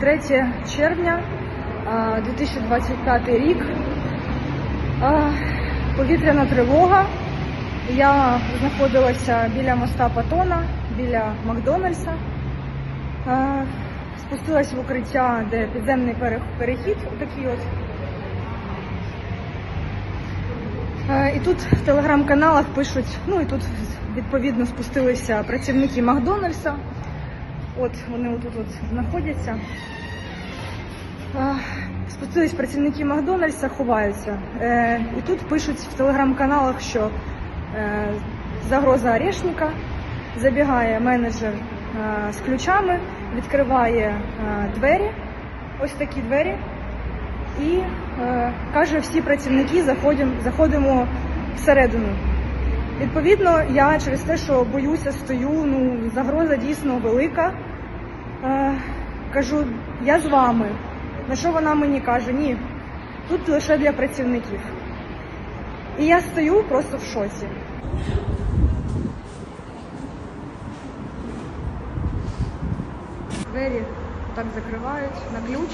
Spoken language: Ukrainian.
3 червня, 2025 рік. Повітряна тривога. Я знаходилася біля моста Патона, біля Макдональдса. Спустилась в укриття, де підземний перехід, отакий от. І тут в телеграм-каналах пишуть, ну і тут відповідно спустилися працівники Макдональдса. От вони отут от знаходяться. Спустились працівники Макдональдса, ховаються. Е, І тут пишуть в телеграм-каналах, що е, загроза орешника, забігає менеджер е, з ключами, відкриває е, двері, ось такі двері, і е, каже, всі працівники заходимо, заходимо всередину. Відповідно, я через те, що боюся, стою, ну загроза дійсно велика. Кажу, я з вами. На що вона мені каже? Ні, тут лише для працівників. І я стою просто в шоці. Двері так закривають на ключ.